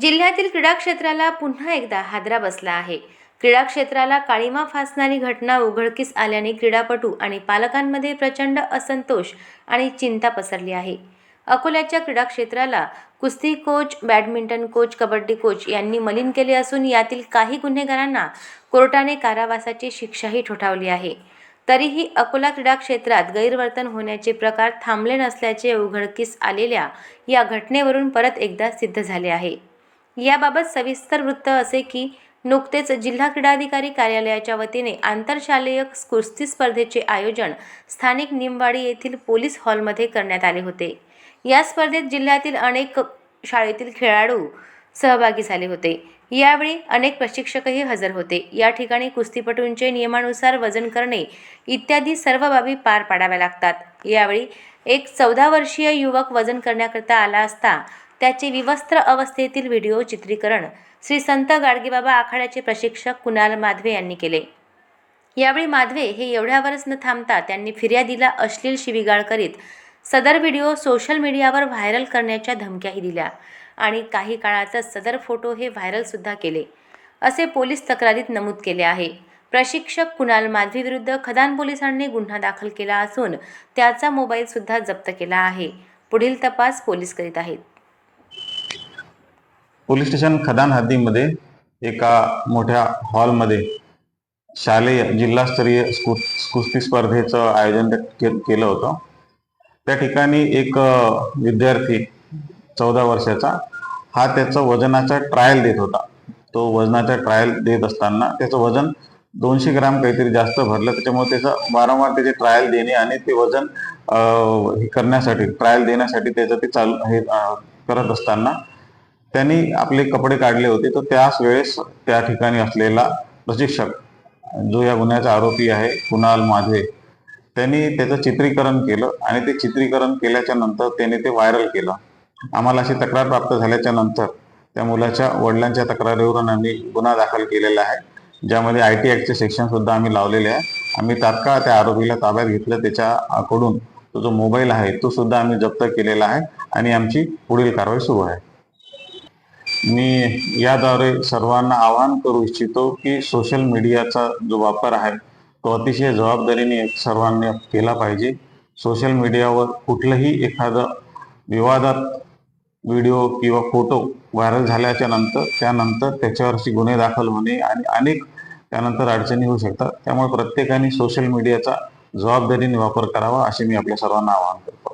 जिल्ह्यातील क्रीडा क्षेत्राला पुन्हा एकदा हादरा बसला आहे. क्रीडा क्षेत्राला काळीमा फासणारी घटना उघडकीस आल्याने क्रीडापटू आणि पालकांमध्ये प्रचंड असंतोष आणि चिंता पसरली आहे. अकोल्याच्या क्रीडा क्षेत्राला कुस्ती coach badminton coach kabaddi coach यांनी मलिन केले असून यातील काही गुन्हेगारांना कोर्टाने कारावासाची शिक्षाही ठोठावली आहे. तरीही अकोला क्रीडा क्षेत्रात गैरवर्तन होण्याचे प्रकार थांबले नसल्याचे उघडकीस आलेल्या या घटनेवरून परत एकदा सिद्ध झाले आहे. याबाबत सविस्तर वृत्त असे की नुकतेच जिल्हा क्रीडाधिकारी कार्यालयाच्या वतीने आंतरशालेय कुस्ती स्पर्धेचे आयोजन स्थानिक निमवाडी येथील पोलीस हॉलमध्ये करण्यात आले होते. या स्पर्धेत जिल्ह्यातील अनेक शाळेतील खेळाडू सहभागी झाले होते. यावेळी अनेक प्रशिक्षकही हजर होते. या ठिकाणी कुस्तीपटूंचे नियमानुसार वजन करणे इत्यादी सर्व बाबी पार पाडाव्या लागतात. यावेळी एक चौदा वर्षीय युवक वजन करण्याकरता आला असता त्याचे विवस्त्र अवस्थेतील व्हिडिओ चित्रीकरण श्री संत गाडगेबाबा आखाड्याचे प्रशिक्षक कुणाल माधवे यांनी केले. यावेळी माधवे हे एवढ्यावरच न थांबता त्यांनी फिर्यादीला अश्लील शिवीगाळ करीत सदर व्हिडिओ सोशल मीडियावर व्हायरल करण्याच्या धमक्याही दिल्या आणि काही काळातच सदर फोटो हे व्हायरलसुद्धा केले. असे पोलीस तक्रारीत नमूद केले आहे. प्रशिक्षक कुणाल माधवी विरुद्ध खदान पोलिसांनी गुन्हा दाखल केला असून त्याचा मोबाईलसुद्धा जप्त केला आहे. पुढील तपास पोलीस करीत आहेत. पोलीस स्टेशन खदान हद्दीमध्ये एका मोठ्या हॉलमध्ये शालेय जिल्हास्तरीय कुस्ती स्पर्धेचं आयोजन के- केलं होतं. त्या ठिकाणी एक विद्यार्थी चौदा वर्षाचा हा त्याचं वजनाचा ट्रायल देत होता. तो वजनाचा ट्रायल देत असताना त्याचं वजन दोनशे ग्राम काहीतरी जास्त भरलं त्याच्यामुळे त्याचं वारंवार त्याचे ट्रायल देणे आणि ते वजन हे करण्यासाठी ट्रायल देण्यासाठी त्याचं ते चालू हे करत असताना त्यांनी आपले कपडे काढले होते. तर त्याच वेळेस त्या ठिकाणी असलेला प्रशिक्षक जो या गुन्ह्याचा आरोपी आहे कुणाल माझे त्यांनी त्याचं चित्रीकरण केलं आणि ते चित्रीकरण केल्याच्यानंतर त्याने ते व्हायरल केलं. आम्हाला अशी तक्रार प्राप्त झाल्याच्यानंतर त्या मुलाच्या वडिलांच्या तक्रारीवरून आम्ही गुन्हा दाखल केलेला आहे. ज्यामध्ये आय टी ॲक्टचे सेक्शन सुद्धा आम्ही लावलेले आहे. आम्ही तात्काळ त्या आरोपीला ताब्यात घेतलं. त्याच्याकडून तो जो मोबाईल आहे तो सुद्धा आम्ही जप्त केलेला आहे आणि आमची पुढील कारवाई सुरू आहे. मी याद्वारे सर्वांना आवाहन करू इच्छितो की सोशल मीडियाचा जो वापर आहे तो अतिशय जबाबदारीने सर्वांनी केला पाहिजे. सोशल मीडियावर कुठलंही एखादं विवादात व्हिडिओ किंवा फोटो व्हायरल झाल्याच्यानंतर त्यानंतर त्याच्यावरची गुन्हे दाखल होणे आणि अनेक त्यानंतर अडचणी होऊ शकतात. त्यामुळे प्रत्येकाने सोशल मीडियाचा जबाबदारीने वापर करावा असे मी आपल्या सर्वांना आवाहन करतो.